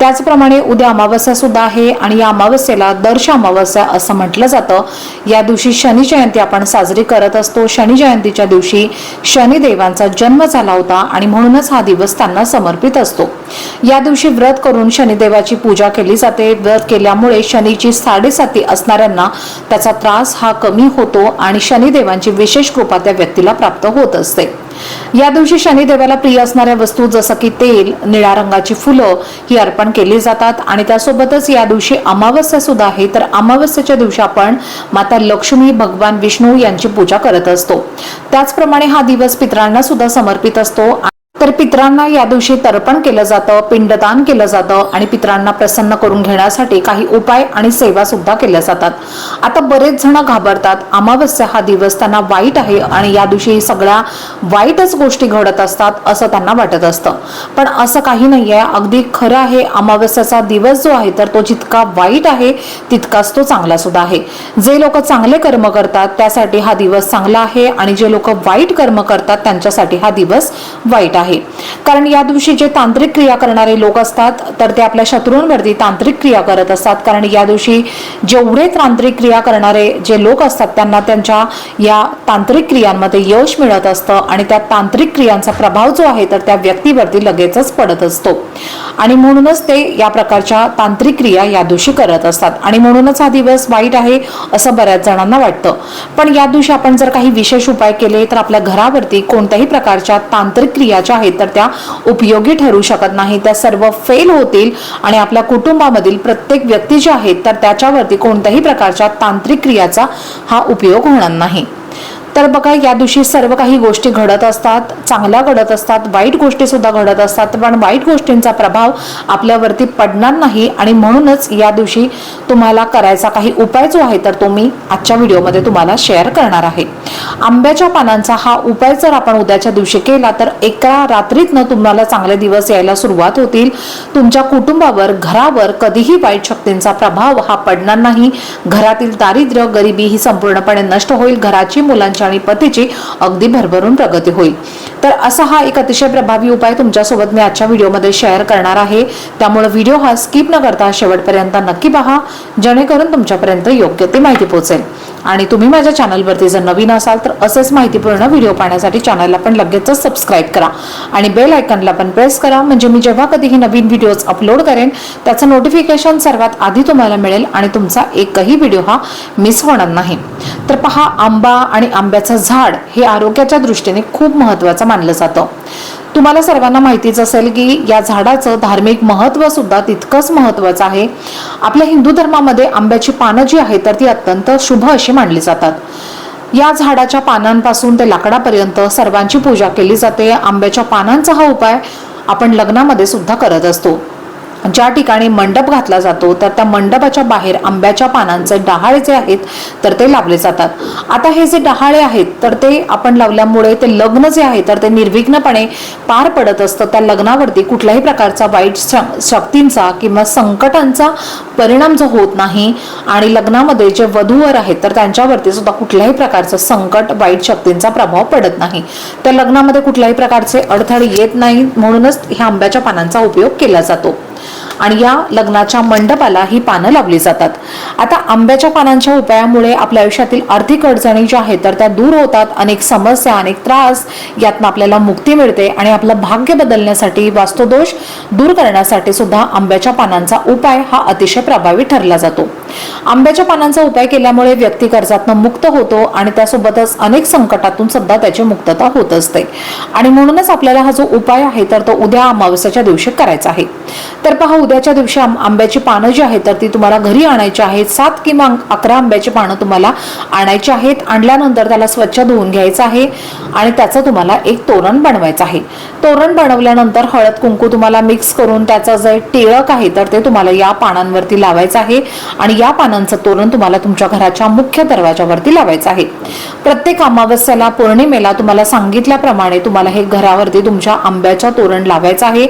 त्याचप्रमाणे उद्या अमावस्या सुद्धा आहे आणि या अमावस्येला दर्श अमावस्या असं म्हटलं जातं. या दिवशी शनी जयंती आपण साजरी करत असतो. शनी जयंतीच्या दिवशी शनिदेवांचा जन्म झाला होता आणि म्हणूनच हा दिवस त्यांना समर्पित असतो. या दिवशी व्रत करून शनिदेवाची पूजा केली जाते. व्रत केल्यामुळे शनीची साडेसाती असणाऱ्यांना त्याचा त्रास हा कमी होतो आणि शनिदेवांची विशेष कृपा त्या व्यक्तीला प्राप्त होत असते. या दिवशी शनिदेवाला प्रिय असणाऱ्या वस्तू जसं की तेल निळ्या रंगाची फुलं ही अर्पण केली जातात. आणि त्यासोबतच या दिवशी अमावस्या सुद्धा आहे. तर अमावस्याच्या दिवशी आपण माता लक्ष्मी भगवान विष्णू यांची पूजा करत असतो. त्याचप्रमाणे हा दिवस पितरांना सुद्धा समर्पित असतो. तर पितरांना या दिवशी तर्पण केलं जातं पिंडदान केलं जातं आणि पितरांना प्रसन्न करून घेण्यासाठी काही उपाय आणि सेवा सुद्धा केल्या जातात. आता बरेच जण घाबरतात. अमावस्या हा दिवस त्यांना वाईट आहे आणि या दिवशी सगळ्या वाईटच गोष्टी घडत असतात असं त्यांना वाटत असतं. पण असं काही नाही आहे अगदी खरं आहे अमावस्याचा दिवस जो आहे तर तो जितका वाईट आहे तितकाच तो चांगला सुद्धा आहे. जे लोक चांगले कर्म करतात त्यासाठी हा दिवस चांगला आहे आणि जे लोक वाईट कर्म करतात त्यांच्यासाठी हा दिवस वाईट आहे. कारण या दिवशी जे तांत्रिक क्रिया करणारे लोक असतात तर ते आपल्या शत्रूंवरती तांत्रिक क्रिया करत असतात. कारण या दिवशी जेवढे तांत्रिक क्रिया करणारे जे लोक असतात त्यांना त्यांच्या या तांत्रिक क्रियांमध्ये यश मिळत असतं आणि त्या तांत्रिक क्रियांचा प्रभाव जो आहे तर त्या व्यक्तीवरती लगेचच पडत असतो. आणि म्हणूनच ते या प्रकारच्या तांत्रिक क्रिया या दिवशी करत असतात. आणि म्हणूनच हा दिवस वाईट आहे असं बऱ्याच जणांना वाटतं. पण या दिवशी आपण जर काही विशेष उपाय केले तर आपल्या घरावरती कोणत्याही प्रकारच्या तांत्रिक क्रियाच्या आहेत तर त्या उपयोगी ठरू शकत नाही. त्या सर्व फेल होतील आणि आपल्या कुटुंबामधील प्रत्येक व्यक्ती जे आहेत तर त्याच्यावरती कोणत्याही प्रकारच्या तांत्रिक क्रियाचा हा उपयोग होणार नाही. तर बघा या दिवशी सर्व काही गोष्टी घडत असतात चांगल्या घडत असतात वाईट गोष्टी सुद्धा घडत असतात पण वाईट गोष्टींचा प्रभाव आपल्यावरती पडणार नाही आणि म्हणूनच या दिवशी तुम्हाला करायचा काही उपाय जो आहे तर तो मी आजच्या व्हिडिओमध्ये तुम्हाला शेअर करणार आहे. आंब्याच्या पानांचा हा उपाय जर आपण उद्याच्या दिवशी केला तर एका रात्रीतनं तुम्हाला चांगले दिवस यायला सुरुवात होतील. तुमच्या कुटुंबावर घरावर कधीही वाईट शक्तींचा प्रभाव हा पडणार नाही. घरातील दारिद्र्य गरिबी ही संपूर्णपणे नष्ट होईल. घराची मुलांच्या आणि पतीची अगदी भरभरून प्रगती होईल. तर असा हा एक अतिशय प्रभावी उपाय तुमच्यासोबत मी आजच्या व्हिडिओमध्ये शेअर करणार आहे. त्यामुळे व्हिडिओ हा स्किप न करता शेवटपर्यंत नक्की पहा. जेणेकरून तुमच्यापर्यंत योग्य ती माहिती पोहोचेल. आणि तुम्ही माझ्या चॅनलवरती जर नवीन असाल तर असेच माहितीपूर्ण व्हिडिओ पाहण्यासाठी चॅनलला पण लगेचच सबस्क्राईब करा. आणि बेल आयकनला पण प्रेस करा. म्हणजे मी जेव्हा कधीही नवीन व्हिडिओज अपलोड करेन त्याचं नोटिफिकेशन सर्वात आधी तुम्हाला मिळेल आणि तुमचा एकही व्हिडिओ हा मिस होणार नाही. तर पहा आंबा आणि आंब्याचं झाड हे आरोग्याच्या दृष्टीने खूप महत्त्वाचं मानलं जातं. तुम्हाला सर्वांना माहितीच असेल की या झाडाचं धार्मिक महत्त्व सुद्धा तितकंच महत्त्वाचं आहे. आपल्या हिंदू धर्मामध्ये आंब्याची पानं जी आहेत तर ती अत्यंत शुभ अशी मानली जातात. या झाडाच्या पानांपासून ते लाकडापर्यंत सर्वांची पूजा केली जाते. आंब्याच्या पानांचा हा उपाय आपण लग्नामध्ये सुद्धा करत असतो. ज्या ठिकाणी मंडप घातला जातो तर त्या मंडपाच्या बाहेर आंब्याच्या पानांचे डहाळे जे आहेत तर ते लावले जातात. आता हे जे डहाळे आहेत तर ते आपण लावल्यामुळे ते लग्न जे आहे तर ते निर्विघ्नपणे पार पडत असतं. त्या लग्नावरती कुठल्याही प्रकारचा वाईट श- शक्तींचा किंवा संकटांचा परिणाम जो होत नाही आणि लग्नामध्ये जे वधूवर आहेत तर त्यांच्यावरती सुद्धा कुठल्याही प्रकारचं संकट वाईट शक्तींचा प्रभाव पडत नाही. त्या लग्नामध्ये कुठल्याही प्रकारचे अडथळे येत नाही म्हणूनच ह्या आंब्याच्या पानांचा उपयोग केला जातो. आणि या लग्नाच्या मंडपाला ही पानं लावली जातात. आता आंब्याच्या पानांच्या उपायामुळे आपल्या आयुष्यातील आर्थिक अडचणी ज्या आहेत तर त्या दूर होतात. अनेक समस्या अनेक त्रास यातनं आपल्याला मुक्ती मिळते आणि आपलं भाग्य बदलण्यासाठी वास्तुदोष दूर करण्यासाठी सुद्धा आंब्याच्या पानांचा उपाय हा अतिशय प्रभावी ठरला जातो. आंब्याच्या पानांचा उपाय केल्यामुळे व्यक्ती कर्जातनं मुक्त होतो आणि त्यासोबतच अनेक संकटातून सुद्धा त्याची मुक्तता होत असते. आणि म्हणूनच आपल्याला हा जो उपाय आहे तर तो उद्या अमावस्याच्या दिवशी करायचा आहे. तर पाहू उद्याच्या दिवशी आंब्याची पानं जी आहेत तर ती तुम्हाला घरी आणायची आहेत. सात किंवा अकरा आंब्याची पानं तुम्हाला आणायची आहेत. आणल्यानंतर त्याला स्वच्छ धुवून घ्यायचं आहे आणि त्याचं तुम्हाला एक तोरण बनवायचं आहे. तोरण बनवल्यानंतर हळद कुंकू तुम्हाला मिक्स करून त्याचं जे टिळक आहे तर ते तुम्हाला या पानांवरती लावायचं आहे आणि या पानांचं तोरण तुम्हाला तुमच्या घराच्या मुख्य दरवाजावरती लावायचं आहे. प्रत्येक अमावस्याला पौर्णिमेला तुम्हाला सांगितल्याप्रमाणे तुम्हाला हे घरावरती तुमच्या आंब्याच्या तोरण लावायचं आहे.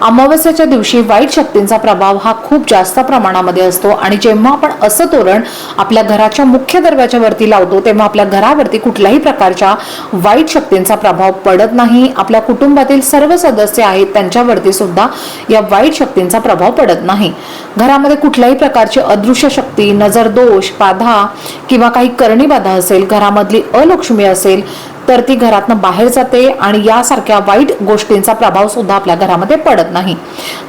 अमावस्याच्या दिवशी वाईट शक्ती शक्तींचा प्रभाव हा खूप जास्त प्रमाणामध्ये असतो. आणि जेव्हा आपण असं तोरण आपल्या घराच्या मुख्य दरवाजावरती लावतो तेव्हा आपल्या घरावरती कुठल्याही प्रकारच्या वाईट शक्तींचा प्रभाव पडत नाही. आपल्या कुटुंबातील सर्व सदस्य आहेत त्यांच्यावरती सुद्धा या वाईट शक्तींचा प्रभाव पडत नाही. घरामध्ये कुठल्याही प्रकारची अदृश्य शक्ती नजर दोष बाधा किंवा काही करणी बाधा असेल घरामधली अलक्ष्मी असेल तर ती घरातनं बाहेर जाते आणि यासारख्या वाईट गोष्टींचा प्रभाव सुद्धा आपल्या घरामध्ये पडत नाही.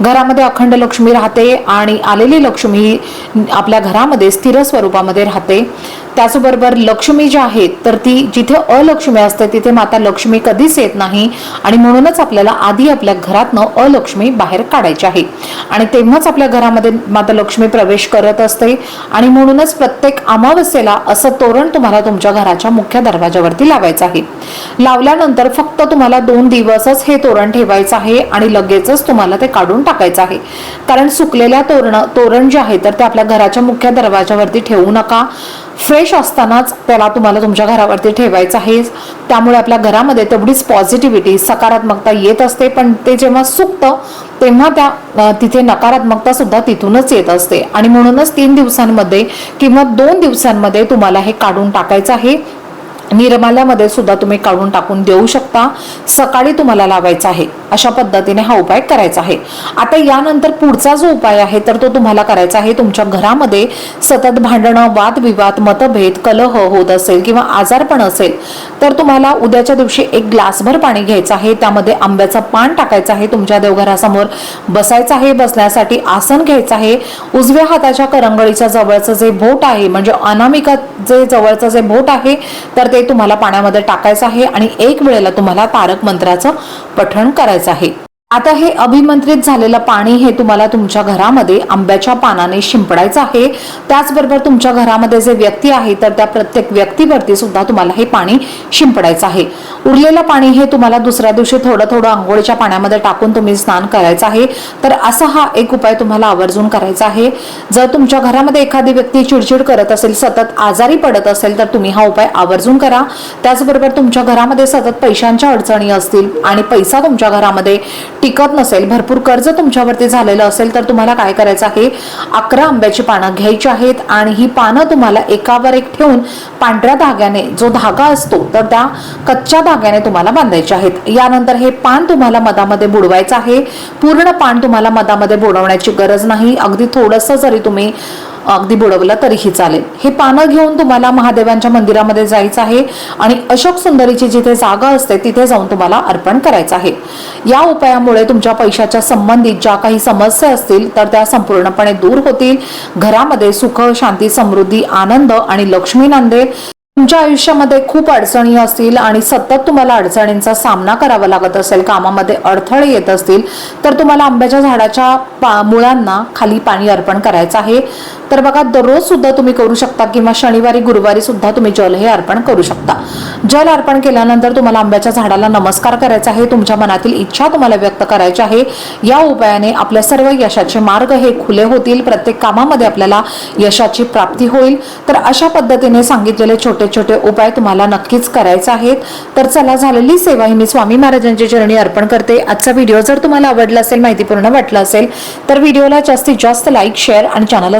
घरामध्ये अखंड लक्ष्मी राहते आणि आलेली लक्ष्मी आपल्या घरामध्ये स्थिर स्वरूपामध्ये राहते. त्याचबरोबर लक्ष्मी जी आहेत तर ती जिथे अलक्ष्मी असते तिथे माता लक्ष्मी कधीच येत नाही. आणि म्हणूनच आपल्याला आधी आपल्या घरातनं अलक्ष्मी बाहेर काढायची आहे. आणि तेव्हाच आपल्या घरामध्ये माता लक्ष्मी प्रवेश करत असते. आणि म्हणूनच प्रत्येक अमावस्येला असं तोरण तुम्हाला तुमच्या घराच्या मुख्य दरवाजावरती लावायचं आहे. लावल्यानंतर फक्त तुम्हाला दोन दिवसच हे तोरण ठेवायचं आहे आणि लगेचच तुम्हाला ते काढून टाकायचं आहे. कारण सुकलेल्या तोरण तोरण जे आहे तर ते आपल्या घराच्या मुख्य दरवाजावरती ठेवू नका. फ्रेश असतानाच त्याला तुम्हाला तुमच्या घरावरती ठेवायचं आहे. त्यामुळे आपल्या घरामध्ये तेवढीच पॉझिटिव्हिटी सकारात्मकता येत असते. पण ते जेव्हा सुकतं तेव्हा त्या तिथे नकारात्मकता सुद्धा तिथूनच येत असते. आणि म्हणूनच तीन दिवसांमध्ये किंवा दोन दिवसांमध्ये तुम्हाला हे काढून टाकायचं आहे. निर्माल्यामध्ये सुद्धा तुम्ही काढून टाकून देऊ शकता. सकाळी तुम्हाला लावायचं आहे. अशा पद्धतीने हा उपाय करायचा आहे. आता यानंतर पुढचा जो उपाय आहे तर तो तुम्हाला करायचा आहे तुमच्या घरामध्ये सतत भांडणं वादविवाद मतभेद कलह होत असेल किंवा आजारपण असेल तर तुम्हाला उद्याच्या दिवशी एक ग्लासभर पाणी घ्यायचं आहे. त्यामध्ये आंब्याचं पान टाकायचं आहे तुमच्या देवघरासमोर बसायचं आहे बसण्यासाठी आसन घ्यायचं आहे. उजव्या हाताच्या करंगळीच्या जवळचं जे बोट आहे म्हणजे अनामिका जे जवळचं जे बोट आहे तर ते तुम्हाला पाण्यामध्ये टाकायचं आहे आणि एक वेळेला तुम्हाला तारक मंत्राचं पठण करायचं आहे. आता हे अभिमंत्रित झालेलं पाणी हे तुम्हाला तुमच्या घरामध्ये आंब्याच्या पानाने शिंपडायचं आहे. त्याचबरोबर तुमच्या घरामध्ये जे व्यक्ती आहे तर त्या प्रत्येक व्यक्तीवरती सुद्धा तुम्हाला हे पाणी शिंपडायचं आहे. उरलेलं पाणी हे तुम्हाला दुसऱ्या दिवशी थोडं थोडं आंघोळीच्या पाण्यामध्ये टाकून तुम्ही स्नान करायचं आहे. तर असा हा एक उपाय तुम्हाला आवर्जून करायचा आहे. जर तुमच्या घरामध्ये एखादी व्यक्ती चिडचिड करत असेल सतत आजारी पडत असेल तर तुम्ही हा उपाय आवर्जून करा. त्याचबरोबर तुमच्या घरामध्ये सतत पैशांच्या अडचणी असतील आणि पैसा तुमच्या घरामध्ये टिकत नसेल भरपूर कर्ज तुमच्यावरती झालेलं असेल तर तुम्हाला काय करायचं आहे? अकरा आंब्याची पानं घ्यायची आहेत आणि ही पानं तुम्हाला एकावर एक ठेवून पांढऱ्या धाग्याने जो धागा असतो तर त्या कच्च्या धाग्याने तुम्हाला बांधायचे आहेत. यानंतर हे पान तुम्हाला मधामध्ये बुडवायचं आहे. पूर्ण पान तुम्हाला मधामध्ये बुडवण्याची गरज नाही. अगदी थोडंसं जरी तुम्ही अगदी बुडवलं तरीही चालेल. हे पानं घेऊन तुम्हाला महादेवांच्या मंदिरामध्ये जायचं आहे आणि अशोक सुंदरीची जिथे जागा असते तिथे जाऊन तुम्हाला अर्पण करायचं आहे. या उपायामुळे तुमच्या पैशाच्या संबंधित ज्या काही समस्या असतील तर त्या संपूर्णपणे दूर होतील. घरामध्ये सुख शांती समृद्धी आनंद आणि लक्ष्मी नांदेल तुमच्या आयुष्यामध्ये खूप अडचणी असतील आणि सतत तुम्हाला अडचणींचा सामना करावा लागत असेल कामामध्ये अडथळे येत असतील तर तुम्हाला आंब्याच्या झाडाच्या पा मुळांना खाली पाणी अर्पण करायचं आहे. तर बघा दररोज सुद्धा तुम्ही करू शकता किंवा शनिवारी गुरुवारी सुद्धा तुम्ही जल हे अर्पण करू शकता. जल अर्पण केल्यानंतर तुम्हाला आंब्याच्या झाडाला नमस्कार करायचा आहे तुमच्या मनातील इच्छा तुम्हाला व्यक्त करायची आहे. या उपायाने आपल्या सर्व यशाचे मार्ग हे खुले होतील प्रत्येक कामामध्ये आपल्याला यशाची प्राप्ती होईल. तर अशा पद्धतीने सांगितलेले छोटे छोटे उपाय तुम्हाला नक्कीच करायचे आहेत. तर चला झालेली सेवा ही मी स्वामी महाराजांच्या चरणी अर्पण करते. आजचा व्हिडिओ जर तुम्हाला आवडला असेल माहितीपूर्ण वाटला असेल तर व्हिडिओला जास्तीत जास्त लाईक शेअर आणि चॅनलला